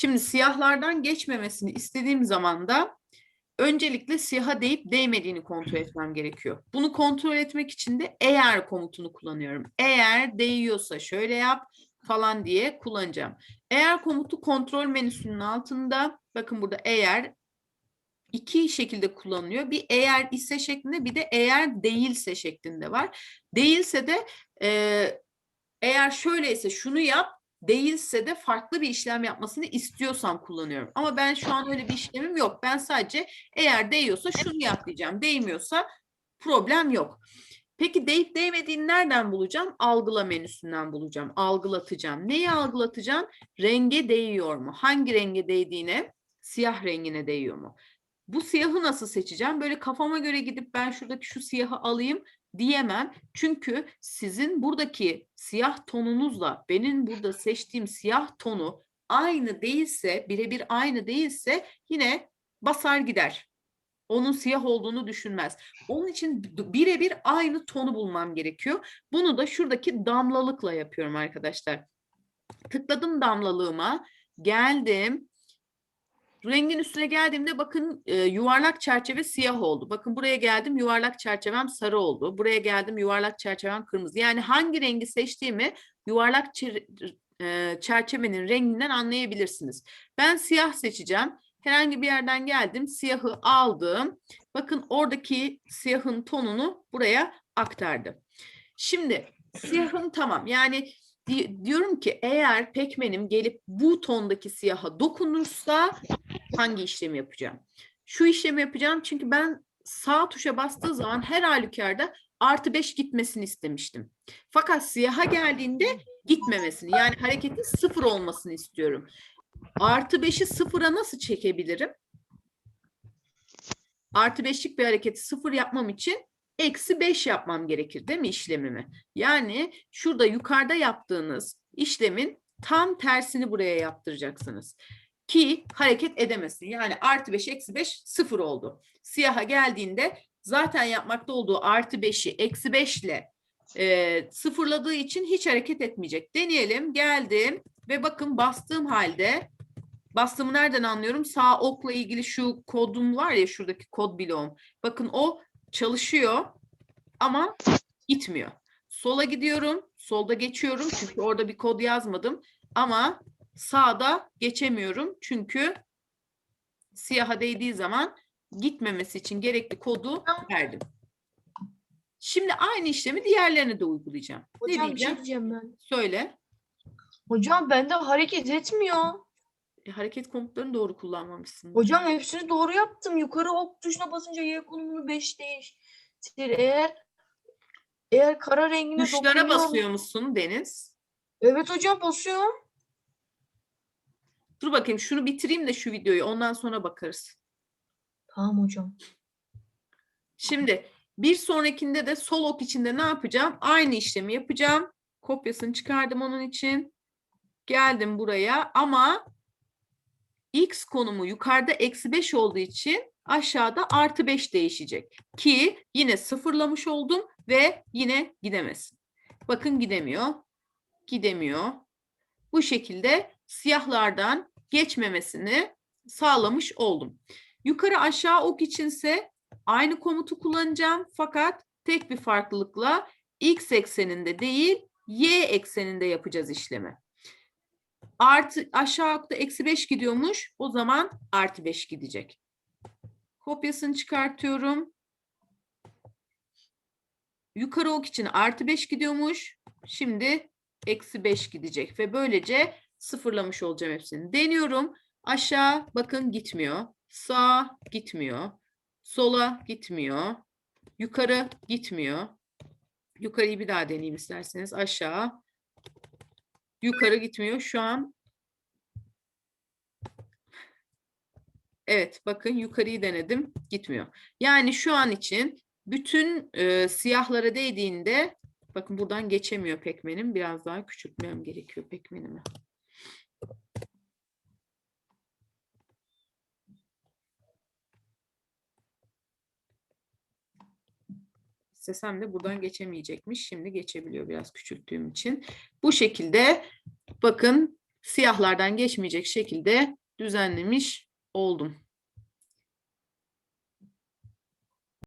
Şimdi siyahlardan geçmemesini istediğim zaman da öncelikle siyaha değip değmediğini kontrol etmem gerekiyor. Bunu kontrol etmek için de eğer komutunu kullanıyorum. Eğer değiyorsa şöyle yap falan diye kullanacağım. Eğer komutu kontrol menüsünün altında bakın burada eğer iki şekilde kullanılıyor. Bir eğer ise şeklinde bir de eğer değilse şeklinde var. Değilse de e, eğer şöyleyse şunu yap, değilse de farklı bir işlem yapmasını istiyorsam kullanıyorum. Ama ben şu an öyle bir işlemim yok. Ben sadece eğer değiyorsa şunu yap diyeceğim. Değmiyorsa problem yok. Peki değip değmediğini nereden bulacağım? Algıla menüsünden bulacağım. Algılatacağım. Neyi algılatacağım? Renge değiyor mu? Hangi renge değdiğine? Siyah rengine değiyor mu? Bu siyahı nasıl seçeceğim? Böyle kafama göre gidip ben şuradaki şu siyahı alayım diyemem. Çünkü sizin buradaki siyah tonunuzla benim burada seçtiğim siyah tonu aynı değilse, birebir aynı değilse yine basar gider. Onun siyah olduğunu düşünmez. Onun için birebir aynı tonu bulmam gerekiyor. Bunu da şuradaki damlalıkla yapıyorum arkadaşlar. Tıkladım damlalığıma, geldim. Rengin üstüne geldiğimde bakın e, yuvarlak çerçeve siyah oldu. Bakın buraya geldim yuvarlak çerçevem sarı oldu. Buraya geldim yuvarlak çerçevem kırmızı. Yani hangi rengi seçtiğimi yuvarlak çer- e, çerçevenin renginden anlayabilirsiniz. Ben siyah seçeceğim. Herhangi bir yerden geldim siyahı aldım. Bakın oradaki siyahın tonunu buraya aktardım. Şimdi siyahım tamam. Yani di- diyorum ki eğer pekmenim gelip bu tondaki siyaha dokunursa hangi işlemi yapacağım? Şu işlemi yapacağım çünkü ben sağ tuşa bastığı zaman her halükarda artı 5 gitmesini istemiştim. Fakat siyaha geldiğinde gitmemesini yani hareketin sıfır olmasını istiyorum. Artı 5'i sıfıra nasıl çekebilirim? Artı 5'lik bir hareketi sıfır yapmam için eksi 5 yapmam gerekir değil mi işlemimi? Yani şurada yukarıda yaptığınız işlemin tam tersini buraya yaptıracaksınız ki hareket edemesin. Yani artı 5 eksi 5 sıfır oldu. Siyaha geldiğinde zaten yapmakta olduğu artı 5'i eksi 5 ile e, sıfırladığı için hiç hareket etmeyecek. Deneyelim. Geldim ve bakın bastığım halde bastığımı nereden anlıyorum? Sağ okla ilgili şu kodum var ya şuradaki kod bloğum. Bakın o çalışıyor ama gitmiyor. Sola gidiyorum. Solda geçiyorum çünkü orada bir kod yazmadım. Ama sağda geçemiyorum çünkü siyaha değdiği zaman gitmemesi için gerekli kodu verdim. Şimdi aynı işlemi diğerlerine de uygulayacağım. ne Hocam bir şey diyeceğim? ben. Söyle. Hocam bende hareket etmiyor. E, hareket komutlarını doğru kullanmamışsın. Hocam hepsini doğru yaptım. Yukarı ok tuşuna basınca Y konumunu 5 değiştir. Eğer eğer kara rengine Tuşlara dokunuyorum- basıyor musun Deniz? Evet hocam basıyorum. Dur bakayım şunu bitireyim de şu videoyu ondan sonra bakarız. Tamam hocam. Şimdi bir sonrakinde de sol ok içinde ne yapacağım? Aynı işlemi yapacağım. Kopyasını çıkardım onun için. Geldim buraya ama x konumu yukarıda eksi 5 olduğu için aşağıda artı 5 değişecek. Ki yine sıfırlamış oldum ve yine gidemesin. Bakın gidemiyor. Gidemiyor. Bu şekilde siyahlardan geçmemesini sağlamış oldum. Yukarı aşağı ok içinse aynı komutu kullanacağım fakat tek bir farklılıkla x ekseninde değil y ekseninde yapacağız işlemi. Artı aşağı okta eksi 5 gidiyormuş. O zaman artı 5 gidecek. Kopyasını çıkartıyorum. Yukarı ok için artı 5 gidiyormuş. Şimdi eksi 5 gidecek ve böylece sıfırlamış olacağım hepsini. Deniyorum. Aşağı bakın gitmiyor. Sağ gitmiyor. Sola gitmiyor. Yukarı gitmiyor. Yukarıyı bir daha deneyeyim isterseniz. Aşağı. Yukarı gitmiyor. Şu an Evet, bakın yukarıyı denedim. Gitmiyor. Yani şu an için bütün e, siyahlara değdiğinde bakın buradan geçemiyor pekmenim. Biraz daha küçültmem gerekiyor pekmenimi. İstesem de buradan geçemeyecekmiş. Şimdi geçebiliyor biraz küçülttüğüm için. Bu şekilde bakın siyahlardan geçmeyecek şekilde düzenlemiş oldum.